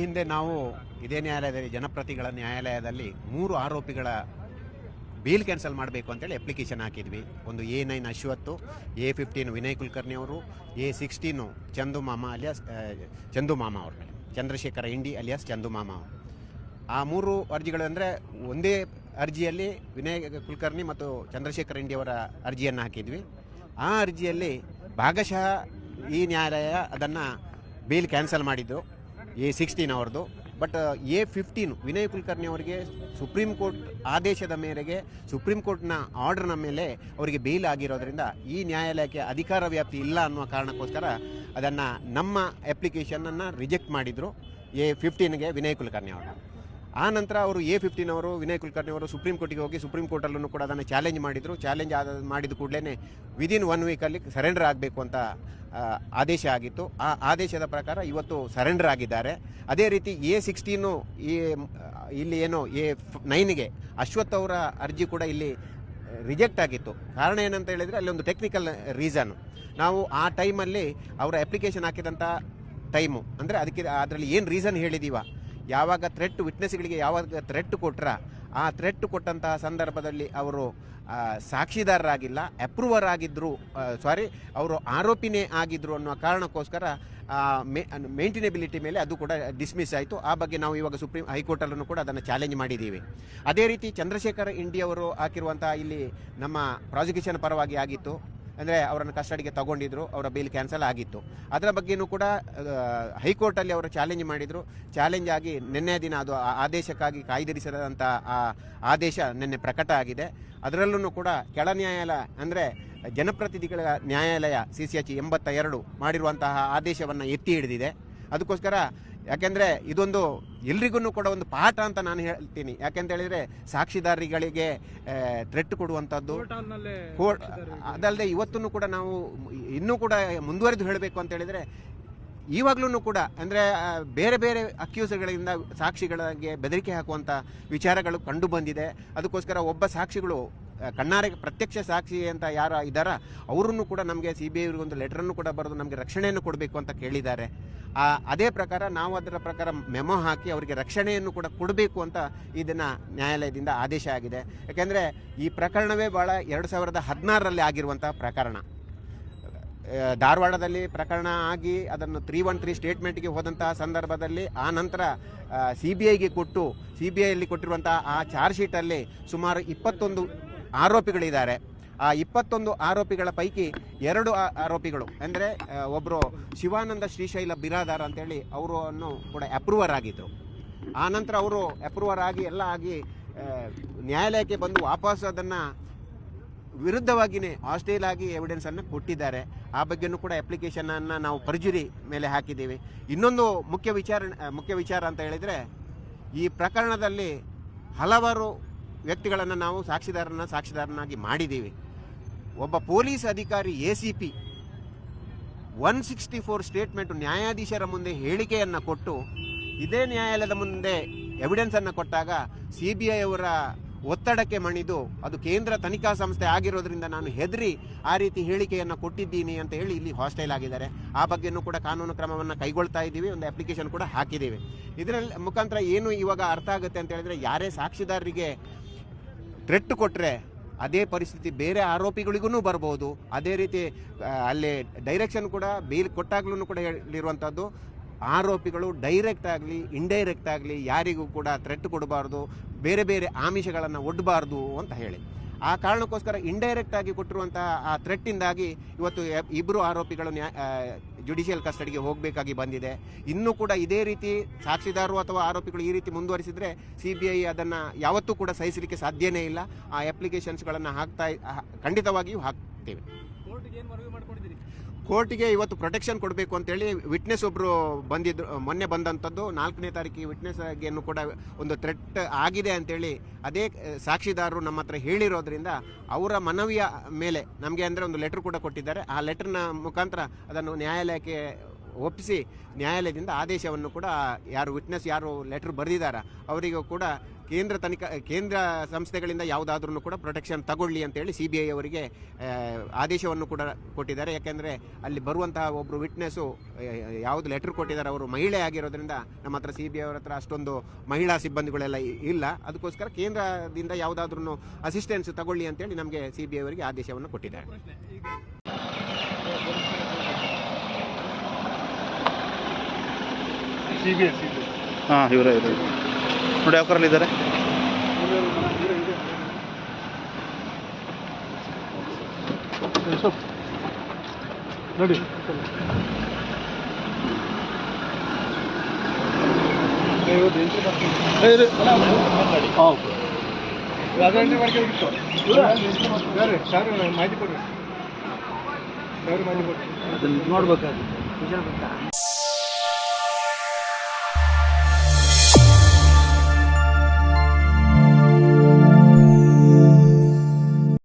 ಹಿಂದೆ ನಾವು ಇದೇ ನ್ಯಾಯಾಲಯದಲ್ಲಿ, ಜನಪ್ರತಿಗಳ ನ್ಯಾಯಾಲಯದಲ್ಲಿ ಮೂರು ಆರೋಪಿಗಳ ಬೀಲ್ ಕ್ಯಾನ್ಸಲ್ ಮಾಡಬೇಕು ಅಂತೇಳಿ ಅಪ್ಲಿಕೇಶನ್ ಹಾಕಿದ್ವಿ. ಒಂದು A nine Ashwath A fifteen Vinay Kulkarni ಅವರು, ಎ ಸಿಕ್ಸ್ಟೀನು ಚಂದು ಮಾಮ ಅಲಿಯಾಸ್ ಚಂದು ಮಾಮ ಅವರು ಚಂದ್ರಶೇಖರ ಇಂಡಿ ಅಲಿಯಾಸ್ ಚಂದು ಮಾಮ ಅವರು. ಆ ಮೂರು ಅರ್ಜಿಗಳು ಅಂದರೆ ಒಂದೇ ಅರ್ಜಿಯಲ್ಲಿ ವಿನಯ್ ಕುಲಕರ್ಣಿ ಮತ್ತು ಚಂದ್ರಶೇಖರ ಇಂಡಿ ಅವರ ಅರ್ಜಿಯನ್ನು ಹಾಕಿದ್ವಿ. ಆ ಅರ್ಜಿಯಲ್ಲಿ ಭಾಗಶಃ ಈ ನ್ಯಾಯಾಲಯ ಅದನ್ನು ಬೀಲ್ ಕ್ಯಾನ್ಸಲ್ ಮಾಡಿದ್ದು. ಎ ಸಿಕ್ಸ್ಟೀನ್ ಅವ್ರದ್ದು. But A fifteen, Vinay Kulkarni ಅವರಿಗೆ ಸುಪ್ರೀಂ ಕೋರ್ಟ್ ಆದೇಶದ ಮೇರೆಗೆ ಸುಪ್ರೀಂ ಕೋರ್ಟ್ನ ಆರ್ಡರ್ನ ಮೇಲೆ ಅವರಿಗೆ ಬೇಲ್ ಆಗಿರೋದ್ರಿಂದ ಈ ನ್ಯಾಯಾಲಯಕ್ಕೆ ಅಧಿಕಾರ ವ್ಯಾಪ್ತಿ ಇಲ್ಲ ಅನ್ನುವ ಕಾರಣಕ್ಕೋಸ್ಕರ ಅದನ್ನು ನಮ್ಮ ಅಪ್ಲಿಕೇಶನನ್ನು ರಿಜೆಕ್ಟ್ ಮಾಡಿದರು ಎ ಫಿಫ್ಟೀನ್ಗೆ ವಿನಯ್ ಕುಲಕರ್ಣಿ ಅವರು. ಆ ನಂತರ ಅವರು ಎ ಫಿಫ್ಟೀನ್ ಅವರು, ವಿನಯ್ ಕುಲಕರ್ಣಿ ಅವರು ಸುಪ್ರೀಂ ಕೋರ್ಟಿಗೆ ಹೋಗಿ ಸುಪ್ರೀಂ ಕೋರ್ಟಲ್ಲೂ ಕೂಡ ಅದನ್ನು ಚಾಲೆಂಜ್ ಮಾಡಿದರು. ಚಾಲೆಂಜ್ ಆದ, ಮಾಡಿದ ಕೂಡಲೇ ವಿದಿನ್ ಒನ್ ವೀಕಲ್ಲಿ ಸರೆಂಡರ್ ಆಗಬೇಕು ಅಂತ ಆದೇಶ ಆಗಿತ್ತು. ಆ ಆದೇಶದ ಪ್ರಕಾರ ಇವತ್ತು ಸರೆಂಡರ್ ಆಗಿದ್ದಾರೆ. ಅದೇ ರೀತಿ ಎ ಸಿಕ್ಸ್ಟೀನು ಈ, ಇಲ್ಲಿ ಏನು, ಎ ನೈನ್ಗೆ ಅಶ್ವಥ್ ಅವರ ಅರ್ಜಿ ಕೂಡ ಇಲ್ಲಿ ರಿಜೆಕ್ಟ್ ಆಗಿತ್ತು. ಕಾರಣ ಏನಂತ ಹೇಳಿದರೆ ಒಂದು ಟೆಕ್ನಿಕಲ್ ರೀಸನ್ ನಾವು ಆ ಟೈಮಲ್ಲಿ ಅವರ ಅಪ್ಲಿಕೇಶನ್ ಹಾಕಿದಂಥ ಟೈಮು ಅಂದರೆ ಅದಕ್ಕೆ, ಅದರಲ್ಲಿ ಏನು ರೀಸನ್ ಹೇಳಿದೀವ? ಯಾವಾಗ ಥ್ರೆಟ್ ವಿಟ್ನೆಸ್ಗಳಿಗೆ ಯಾವಾಗ ಥ್ರೆಟ್ ಕೊಟ್ರ, ಆ ಥ್ರೆಟ್ ಕೊಟ್ಟಂತಹ ಸಂದರ್ಭದಲ್ಲಿ ಅವರು ಸಾಕ್ಷಿದಾರರಾಗಿಲ್ಲ ಅಪ್ರೂವರ್ ಆಗಿದ್ದರು ಸಾರಿ ಅವರು ಆರೋಪಿನೇ ಆಗಿದ್ರು ಅನ್ನೋ ಕಾರಣಕ್ಕೋಸ್ಕರ ಮೇಂಟೆನೆಬಿಲಿಟಿ ಮೇಲೆ ಅದು ಕೂಡ ಡಿಸ್ಮಿಸ್ ಆಯಿತು. ಆ ಬಗ್ಗೆ ನಾವು ಇವಾಗ ಸುಪ್ರೀಂ, ಹೈಕೋರ್ಟಲ್ಲೂ ಕೂಡ ಅದನ್ನು ಚಾಲೆಂಜ್ ಮಾಡಿದ್ದೀವಿ. ಅದೇ ರೀತಿ ಚಂದ್ರಶೇಖರ್ ಇಂಡಿಯವರು ಹಾಕಿರುವಂತಹ ಇಲ್ಲಿ ನಮ್ಮ ಪ್ರಾಸಿಕ್ಯೂಷನ್ ಪರವಾಗಿ ಆಗಿತ್ತು. ಅಂದರೆ ಅವರನ್ನು ಕಸ್ಟಡಿಗೆ ತಗೊಂಡಿದ್ರು, ಅವರ ಬೇಲ್ ಕ್ಯಾನ್ಸಲ್ ಆಗಿತ್ತು. ಅದರ ಬಗ್ಗೆನೂ ಕೂಡ ಹೈಕೋರ್ಟಲ್ಲಿ ಅವರು ಚಾಲೆಂಜ್ ಮಾಡಿದರು. ಚಾಲೆಂಜ್ ಆಗಿ ನಿನ್ನೆ ದಿನ ಅದು ಆದೇಶಕ್ಕಾಗಿ ಕಾಯ್ದಿರಿಸಿದಂಥ ಆ ಆದೇಶ ನಿನ್ನೆ ಪ್ರಕಟ ಆಗಿದೆ. ಅದರಲ್ಲೂ ಕೂಡ ಕೆಳ ನ್ಯಾಯಾಲಯ ಅಂದರೆ ಜನಪ್ರತಿನಿಧಿಗಳ ನ್ಯಾಯಾಲಯ ಸಿ ಸಿ ಎಚ್ ಎಂಬತ್ತ ಎರಡು ಮಾಡಿರುವಂತಹ ಆದೇಶವನ್ನು ಎತ್ತಿ ಹಿಡಿದಿದೆ. ಅದಕ್ಕೋಸ್ಕರ ಯಾಕೆಂದರೆ ಇದೊಂದು ಎಲ್ರಿಗೂ ಕೂಡ ಒಂದು ಪಾಠ ಅಂತ ನಾನು ಹೇಳ್ತೀನಿ. ಯಾಕೆಂತ ಹೇಳಿದ್ರೆ ಸಾಕ್ಷಿದಾರಿಗಳಿಗೆ ಥ್ರೆಟ್ ಕೊಡುವಂಥದ್ದು. ಅದಲ್ಲದೆ ಇವತ್ತೂ ಕೂಡ ನಾವು ಇನ್ನೂ ಕೂಡ ಮುಂದುವರೆದು ಹೇಳಬೇಕು ಅಂತ ಹೇಳಿದರೆ ಇವಾಗಲೂ ಕೂಡ ಅಂದರೆ ಬೇರೆ ಬೇರೆ ಅಕ್ಯೂಸ್ಗಳಿಂದ ಸಾಕ್ಷಿಗಳಿಗೆ ಬೆದರಿಕೆ ಹಾಕುವಂಥ ವಿಚಾರಗಳು ಕಂಡು ಬಂದಿದೆ. ಅದಕ್ಕೋಸ್ಕರ ಒಬ್ಬ ಸಾಕ್ಷಿಗಳು ಕಣ್ಣಾರೆ ಪ್ರತ್ಯಕ್ಷ ಸಾಕ್ಷಿ ಅಂತ ಯಾರು ಇದ್ದಾರ ಅವರನ್ನು ಕೂಡ ನಮಗೆ ಸಿ ಬಿ ಐ ಒಂದು ಲೆಟರನ್ನು ಕೂಡ ಬರೆದು ನಮಗೆ ರಕ್ಷಣೆಯನ್ನು ಕೊಡಬೇಕು ಅಂತ ಕೇಳಿದ್ದಾರೆ. ಅದೇ ಪ್ರಕಾರ ನಾವು ಅದರ ಪ್ರಕಾರ ಮೆಮೊ ಹಾಕಿ ಅವರಿಗೆ ರಕ್ಷಣೆಯನ್ನು ಕೂಡ ಕೊಡಬೇಕು ಅಂತ ಇದನ್ನು ನ್ಯಾಯಾಲಯದಿಂದ ಆದೇಶ ಆಗಿದೆ. ಯಾಕೆಂದರೆ ಈ ಪ್ರಕರಣವೇ ಭಾಳ ಎರಡು ಸಾವಿರದ ಹದಿನಾರರಲ್ಲಿ ಆಗಿರುವಂಥ ಪ್ರಕರಣ. ಧಾರವಾಡದಲ್ಲಿ ಪ್ರಕರಣ ಆಗಿ ಅದನ್ನು ತ್ರೀ ಒನ್ ತ್ರೀ ಸ್ಟೇಟ್ಮೆಂಟ್ಗೆ ಹೋದಂತಹ ಸಂದರ್ಭದಲ್ಲಿ ಆ ನಂತರ ಸಿ ಬಿ ಐಗೆ ಕೊಟ್ಟು ಸಿ ಬಿ ಐಯಲ್ಲಿ ಕೊಟ್ಟಿರುವಂತಹ ಆ ಚಾರ್ಜ್ ಶೀಟಲ್ಲಿ ಸುಮಾರು ಇಪ್ಪತ್ತೊಂದು ಆರೋಪಿಗಳಿದ್ದಾರೆ. ಆ ಇಪ್ಪತ್ತೊಂದು ಆರೋಪಿಗಳ ಪೈಕಿ ಎರಡು ಆರೋಪಿಗಳು, ಅಂದರೆ ಒಬ್ಬರು ಶಿವಾನಂದ ಶ್ರೀಶೈಲ ಬಿರಾದಾರ್ ಅಂತೇಳಿ ಅವರನ್ನು ಕೂಡ ಅಪ್ರೂವರ್ ಆಗಿದ್ದರು ಆ ನಂತರ ಅವರು ಅಪ್ರೂವರ್ ಆಗಿ ಎಲ್ಲ ಆಗಿ ನ್ಯಾಯಾಲಯಕ್ಕೆ ಬಂದು ವಾಪಸ್ ಅದನ್ನು ವಿರುದ್ಧವಾಗಿಯೇ ಹಾಸ್ಟೇಲ್ ಆಗಿ ಎವಿಡೆನ್ಸನ್ನು ಕೊಟ್ಟಿದ್ದಾರೆ. ಆ ಬಗ್ಗೆನೂ ಕೂಡ ಅಪ್ಲಿಕೇಶನನ್ನು ನಾವು ಪರ್ಜುರಿ ಮೇಲೆ ಹಾಕಿದ್ದೀವಿ. ಇನ್ನೊಂದು ಮುಖ್ಯ ವಿಚಾರ ಮುಖ್ಯ ವಿಚಾರ ಅಂತ ಹೇಳಿದರೆ, ಈ ಪ್ರಕರಣದಲ್ಲಿ ಹಲವಾರು ವ್ಯಕ್ತಿಗಳನ್ನು ನಾವು ಸಾಕ್ಷಿದಾರನ ಸಾಕ್ಷಿದಾರನಾಗಿ ಮಾಡಿದ್ದೀವಿ. ಒಬ್ಬ ಪೊಲೀಸ್ ಅಧಿಕಾರಿ A C P one sixty four statement ನ್ಯಾಯಾಧೀಶರ ಮುಂದೆ ಹೇಳಿಕೆಯನ್ನು ಕೊಟ್ಟು ಇದೇ ನ್ಯಾಯಾಲಯದ ಮುಂದೆ ಎವಿಡೆನ್ಸನ್ನು ಕೊಟ್ಟಾಗ ಸಿ ಬಿ ಐ ಅವರ ಒತ್ತಡಕ್ಕೆ ಮಣಿದು ಅದು ಕೇಂದ್ರ ತನಿಖಾ ಸಂಸ್ಥೆ ಆಗಿರೋದ್ರಿಂದ ನಾನು ಹೆದರಿ ಆ ರೀತಿ ಹೇಳಿಕೆಯನ್ನು ಕೊಟ್ಟಿದ್ದೀನಿ ಅಂತ ಹೇಳಿ ಇಲ್ಲಿ ಹಾಸ್ಟೆಲ್ ಆಗಿದ್ದಾರೆ. ಆ ಬಗ್ಗೆನೂ ಕೂಡ ಕಾನೂನು ಕ್ರಮವನ್ನು ಕೈಗೊಳ್ತಾ ಇದ್ದೀವಿ. ಒಂದು ಅಪ್ಲಿಕೇಶನ್ ಕೂಡ ಹಾಕಿದ್ದೀವಿ. ಇದರಲ್ಲಿ ಮುಖಾಂತರ ಏನು ಇವಾಗ ಅರ್ಥ ಆಗುತ್ತೆ ಅಂತ ಹೇಳಿದ್ರೆ ಯಾರೇ ಸಾಕ್ಷಿದಾರರಿಗೆ ಥ್ರೆಟ್ ಕೊಟ್ಟರೆ ಅದೇ ಪರಿಸ್ಥಿತಿ ಬೇರೆ ಆರೋಪಿಗಳಿಗೂ ಬರ್ಬೋದು. ಅದೇ ರೀತಿ ಅಲ್ಲಿ ಡೈರೆಕ್ಷನ್ ಕೂಡ ಬೇಲ್ ಕೊಟ್ಟಾಗ್ಲೂ ಕೂಡ ಹೇಳಿರುವಂಥದ್ದು ಆರೋಪಿಗಳು ಡೈರೆಕ್ಟ್ ಆಗಲಿ ಇಂಡೈರೆಕ್ಟ್ ಆಗಲಿ ಯಾರಿಗೂ ಕೂಡ ಥ್ರೆಟ್ ಕೊಡಬಾರ್ದು, ಬೇರೆ ಬೇರೆ ಆಮಿಷಗಳನ್ನು ಒಡ್ಡಬಾರ್ದು ಅಂತ ಹೇಳಿ. ಆ ಕಾರಣಕ್ಕೋಸ್ಕರ ಇಂಡೈರೆಕ್ಟ್ ಆಗಿ ಕೊಟ್ಟಿರುವಂತಹ ಆ ಥ್ರೆಟ್ಟಿಂದಾಗಿ ಇವತ್ತು ಇಬ್ಬರು ಆರೋಪಿಗಳು ಜುಡಿಷಿಯಲ್ ಕಸ್ಟಡಿಗೆ ಹೋಗಬೇಕಾಗಿ ಬಂದಿದೆ. ಇನ್ನೂ ಕೂಡ ಇದೇ ರೀತಿ ಸಾಕ್ಷಿದಾರರು ಅಥವಾ ಆರೋಪಿಗಳು ಈ ರೀತಿ ಮುಂದುವರಿಸಿದರೆ ಸಿ ಬಿ ಐ ಅದನ್ನು ಯಾವತ್ತೂ ಕೂಡ ಸಹಿಸಲಿಕ್ಕೆ ಸಾಧ್ಯನೇ ಇಲ್ಲ. ಆ ಅಪ್ಲಿಕೇಶನ್ಸ್ಗಳನ್ನು ಹಾಕ್ತಾ ಖಂಡಿತವಾಗಿಯೂ ಹಾಕ್ತೇವೆ. ಕೋರ್ಟಿಗೆ ಇವತ್ತು ಪ್ರೊಟೆಕ್ಷನ್ ಕೊಡಬೇಕು ಅಂತೇಳಿ ವಿಟ್ನೆಸ್ ಒಬ್ಬರು ಬಂದಿದ್ರು, ಮೊನ್ನೆ ಬಂದಂಥದ್ದು. ನಾಲ್ಕನೇ ತಾರೀಕಿಗೆ ವಿಟ್ನೆಸ್ ಆಗಿಯನ್ನು ಕೂಡ ಒಂದು ಥ್ರೆಟ್ ಆಗಿದೆ ಅಂತೇಳಿ ಅದೇ ಸಾಕ್ಷಿದಾರರು ನಮ್ಮ ಹತ್ರ ಹೇಳಿರೋದ್ರಿಂದ ಅವರ ಮನವಿಯ ಮೇಲೆ ನಮಗೆ ಅಂದರೆ ಒಂದು ಲೆಟರ್ ಕೂಡ ಕೊಟ್ಟಿದ್ದಾರೆ. ಆ ಲೆಟರ್ನ ಮುಖಾಂತರ ಅದನ್ನು ನ್ಯಾಯಾಲಯಕ್ಕೆ ಒಪ್ಪಿಸಿ ನ್ಯಾಯಾಲಯದಿಂದ ಆದೇಶವನ್ನು ಕೂಡ ಯಾರು ವಿಟ್ನೆಸ್ ಯಾರು ಲೆಟರ್ ಬರೆದಿದ್ದಾರೆ ಅವರಿಗೂ ಕೂಡ ಕೇಂದ್ರ ತನಿಖಾ, ಕೇಂದ್ರ ಸಂಸ್ಥೆಗಳಿಂದ ಯಾವುದಾದ್ರೂ ಕೂಡ ಪ್ರೊಟೆಕ್ಷನ್ ತಗೊಳ್ಳಿ ಅಂತೇಳಿ ಸಿ ಬಿ ಐ ಅವರಿಗೆ ಆದೇಶವನ್ನು ಕೂಡ ಕೊಟ್ಟಿದ್ದಾರೆ. ಯಾಕೆಂದರೆ ಅಲ್ಲಿ ಬರುವಂತಹ ಒಬ್ಬರು ವಿಟ್ನೆಸ್ಸು ಯಾವುದು ಲೆಟರ್ ಕೊಟ್ಟಿದ್ದಾರೆ, ಅವರು ಮಹಿಳೆ ಆಗಿರೋದ್ರಿಂದ ನಮ್ಮ ಹತ್ರ ಸಿ ಬಿ ಐ ಅವರ ಹತ್ರ ಅಷ್ಟೊಂದು ಮಹಿಳಾ ಸಿಬ್ಬಂದಿಗಳೆಲ್ಲ ಇಲ್ಲ. ಅದಕ್ಕೋಸ್ಕರ ಕೇಂದ್ರದಿಂದ ಯಾವುದಾದ್ರೂ ಅಸಿಸ್ಟೆನ್ಸ್ ತಗೊಳ್ಳಿ ಅಂತೇಳಿ ನಮಗೆ ಸಿ ಬಿ ಐ ಅವರಿಗೆ ಆದೇಶವನ್ನು ಕೊಟ್ಟಿದ್ದಾರೆ. C B S C B ಹಾಂ ಇವರೇ ಇವರು. ನೋಡಿ ಯಾವ ಕರಲ್ಲಿ ಇದ್ದಾರೆ? ನೋಡಿ. ಹಾಂ. ಮಾಹಿತಿ ಕೊಡ್ರಿ. ಮಾಹಿತಿ ಕೊಡ್ರಿ? ಅದನ್ನು ನೋಡ್ಬೇಕಾದ್ರೆ.